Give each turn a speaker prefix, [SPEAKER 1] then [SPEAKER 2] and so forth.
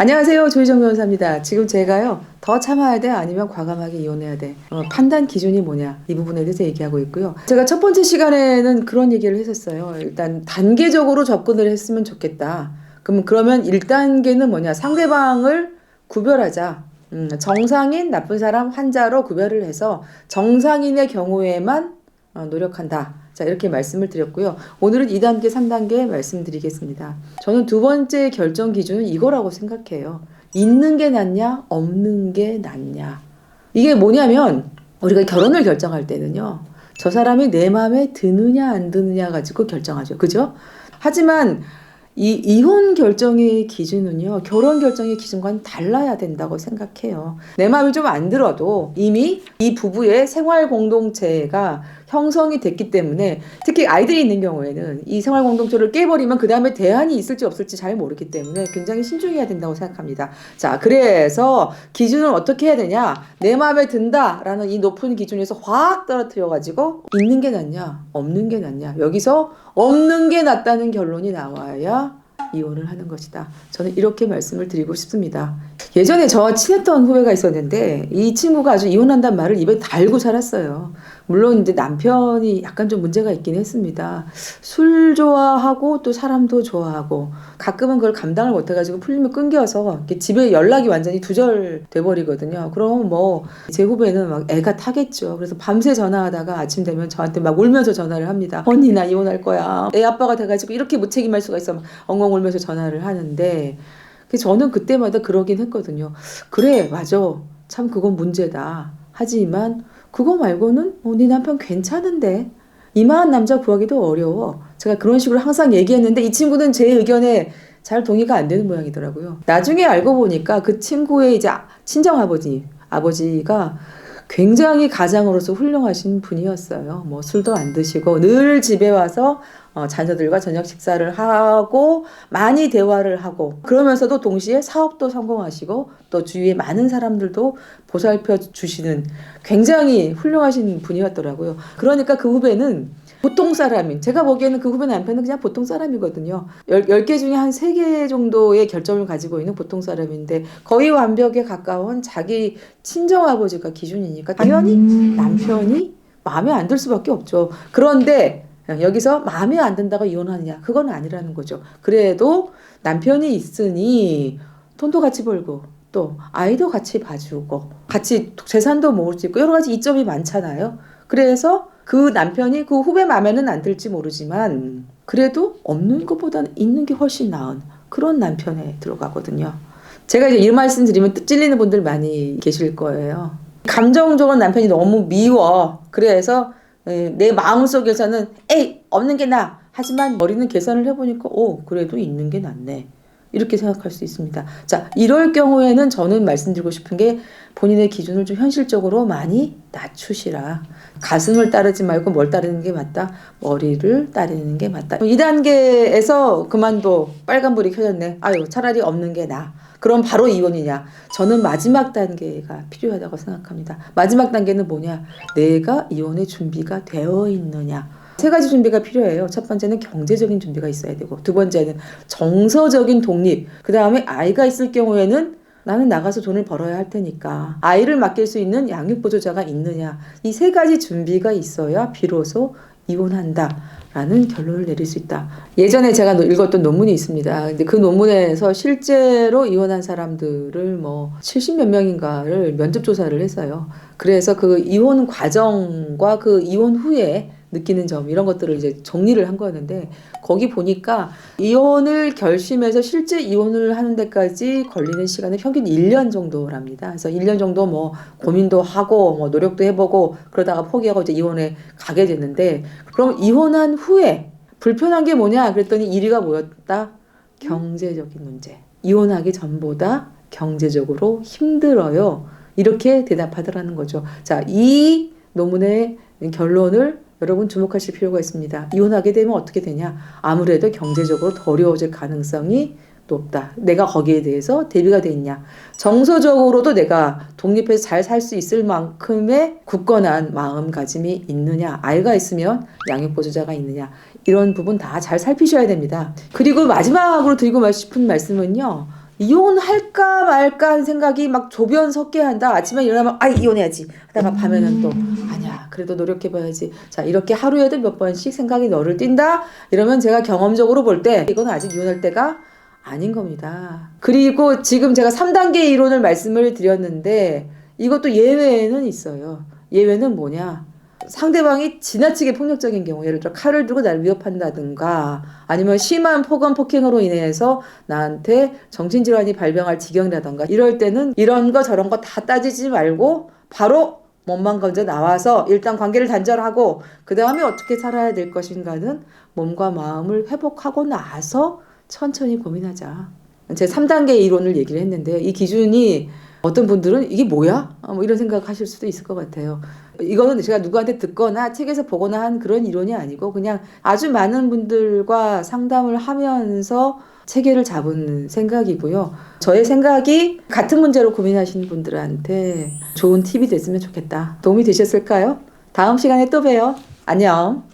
[SPEAKER 1] 안녕하세요. 조희정 변호사입니다. 지금 제가요, 더 참아야 돼? 아니면 과감하게 이혼해야 돼? 어, 판단 기준이 뭐냐? 이 부분에 대해서 얘기하고 있고요. 제가 첫 번째 시간에는 그런 얘기를 했었어요. 일단 단계적으로 접근을 했으면 좋겠다. 그럼 그러면 1단계는 뭐냐? 상대방을 구별하자. 음, 정상인, 나쁜 사람, 환자로 구별을 해서 정상인의 경우에만 어, 노력한다. 자, 이렇게 말씀을 드렸고요. 오늘은 2단계, 3단계 말씀드리겠습니다. 저는 두 번째 결정 기준은 이거라고 생각해요. 있는 게 낫냐, 없는 게 낫냐. 이게 뭐냐면, 우리가 결혼을 결정할 때는요, 저 사람이 내 마음에 드느냐, 안 드느냐 가지고 결정하죠. 그죠? 하지만, 이 이혼 결정의 기준은요, 결혼 결정의 기준과는 달라야 된다고 생각해요. 내 마음이 좀 안 들어도 이미 이 부부의 생활 공동체가 형성이 됐기 때문에 특히 아이들이 있는 경우에는 이 생활 공동체를 깨버리면 그 다음에 대안이 있을지 없을지 잘 모르기 때문에 굉장히 신중해야 된다고 생각합니다. 자, 그래서 기준을 어떻게 해야 되냐? 내 마음에 든다라는 이 높은 기준에서 확 떨어뜨려가지고 있는 게 낫냐, 없는 게 낫냐. 여기서 없는 게 낫다는 결론이 나와야 이혼을 하는 것이다. 저는 이렇게 말씀을 드리고 싶습니다. 예전에 저와 친했던 후배가 있었는데 이 친구가 아주 이혼한다는 말을 입에 달고 살았어요. 물론 이제 남편이 약간 좀 문제가 있긴 했습니다. 술 좋아하고 또 사람도 좋아하고 가끔은 그걸 감당을 못해가지고 풀리면 끊겨서 집에 연락이 완전히 두절돼 버리거든요. 그럼 뭐 제 후배는 막 애가 타겠죠. 그래서 밤새 전화하다가 아침 되면 저한테 막 울면서 전화를 합니다. 언니 나 이혼할 거야. 애 아빠가 돼가지고 이렇게 무책임할 수가 있어. 막 엉엉 울면서 전화를 하는데 저는 그때마다 그러긴 했거든요. 그래 맞아. 참 그건 문제다. 하지만 그거 말고는 어, 네 남편 괜찮은데 이만한 남자 구하기도 어려워. 제가 그런 식으로 항상 얘기했는데 이 친구는 제 의견에 잘 동의가 안 되는 모양이더라고요. 나중에 알고 보니까 그 친구의 이제 친정 아버지 아버지가 굉장히 가장으로서 훌륭하신 분이었어요. 뭐 술도 안 드시고 늘 집에 와서 어, 자녀들과 저녁 식사를 하고 많이 대화를 하고 그러면서도 동시에 사업도 성공하시고 또 주위에 많은 사람들도 보살펴 주시는 굉장히 훌륭하신 분이었더라고요. 그러니까 그 후배는 보통 사람인 제가 보기에는 그 후배 남편은 그냥 보통 사람이거든요. 10 개 중에 한 3개 정도의 결점을 가지고 있는 보통 사람인데 거의 완벽에 가까운 자기 친정아버지가 기준이니까 당연히 남편이 마음에 안 들 수밖에 없죠. 그런데 여기서 마음에 안 든다고 이혼하느냐 그건 아니라는 거죠. 그래도 남편이 있으니 돈도 같이 벌고 또 아이도 같이 봐주고 같이 재산도 모을 수 있고 여러 가지 이점이 많잖아요. 그래서 그 남편이 그 후배 마음에는 안 들지 모르지만 그래도 없는 것보다는 있는 게 훨씬 나은 그런 남편에 들어가거든요. 제가 이제 이 말씀 드리면 뜻 찔리는 분들 많이 계실 거예요. 감정적으로 남편이 너무 미워. 그래서 에, 내 마음속에서는 에이 없는 게 나. 하지만 머리는 계산을 해보니까 오 그래도 있는 게 낫네. 이렇게 생각할 수 있습니다. 자, 이럴 경우에는 저는 말씀드리고 싶은 게 본인의 기준을 좀 현실적으로 많이 낮추시라. 가슴을 따르지 말고 뭘 따르는 게 맞다? 머리를 따르는 게 맞다. 2단계에서 그만둬. 빨간불이 켜졌네. 아유, 차라리 없는 게 나아. 그럼 바로 이혼이냐? 저는 마지막 단계가 필요하다고 생각합니다. 마지막 단계는 뭐냐? 내가 이혼의 준비가 되어 있느냐? 세 가지 준비가 필요해요. 첫 번째는 경제적인 준비가 있어야 되고, 두 번째는 정서적인 독립, 그 다음에 아이가 있을 경우에는 나는 나가서 돈을 벌어야 할 테니까 아이를 맡길 수 있는 양육보조자가 있느냐 이 세 가지 준비가 있어야 비로소 이혼한다. 라는 결론을 내릴 수 있다. 예전에 제가 읽었던 논문이 있습니다. 근데 그 논문에서 실제로 이혼한 사람들을 뭐 70몇 명인가를 면접 조사를 했어요. 그래서 그 이혼 과정과 그 이혼 후에 느끼는 점 이런 것들을 이제 정리를 한 거였는데 거기 보니까 이혼을 결심해서 실제 이혼을 하는 데까지 걸리는 시간은 평균 1년 정도랍니다. 그래서 1년 정도 뭐 고민도 하고 뭐 노력도 해보고 그러다가 포기하고 이제 이혼에 가게 됐는데 그럼 이혼한 후에 불편한 게 뭐냐 그랬더니 1위가 뭐였다? 경제적인 문제. 이혼하기 전보다 경제적으로 힘들어요. 이렇게 대답하더라는 거죠. 자, 이 논문의 결론을 여러분 주목하실 필요가 있습니다. 이혼하게 되면 어떻게 되냐? 아무래도 경제적으로 더 어려워질 가능성이 높다. 내가 거기에 대해서 대비가 돼 있냐? 정서적으로도 내가 독립해서 잘 살 수 있을 만큼의 굳건한 마음가짐이 있느냐? 아이가 있으면 양육보조자가 있느냐? 이런 부분 다 잘 살피셔야 됩니다. 그리고 마지막으로 드리고 싶은 말씀은요. 이혼할까 말까 하는 생각이 막 조변 섞게 한다. 아침에 일어나면 아 이혼해야지 하다가 밤에는 또 아니야 그래도 노력해봐야지. 자 이렇게 하루에도 몇 번씩 생각이 너를 띈다. 이러면 제가 경험적으로 볼 때 이건 아직 이혼할 때가 아닌 겁니다. 그리고 지금 제가 3단계 이론을 말씀을 드렸는데 이것도 예외는 있어요. 예외는 뭐냐? 상대방이 지나치게 폭력적인 경우, 예를 들어 칼을 들고 나를 위협한다든가, 아니면 심한 폭언 폭행으로 인해서 나한테 정신질환이 발병할 지경이라든가, 이럴 때는 이런 거 저런 거 다 따지지 말고 바로 몸만 건져 나와서 일단 관계를 단절하고 그 다음에 어떻게 살아야 될 것인가는 몸과 마음을 회복하고 나서 천천히 고민하자. 제 3단계 이론을 얘기를 했는데 이 기준이 어떤 분들은 이게 뭐야? 아, 뭐 이런 생각하실 수도 있을 것 같아요. 이거는 제가 누구한테 듣거나 책에서 보거나 한 그런 이론이 아니고 그냥 아주 많은 분들과 상담을 하면서 체계를 잡은 생각이고요. 저의 생각이 같은 문제로 고민하시는 분들한테 좋은 팁이 됐으면 좋겠다. 도움이 되셨을까요? 다음 시간에 또 봬요. 안녕.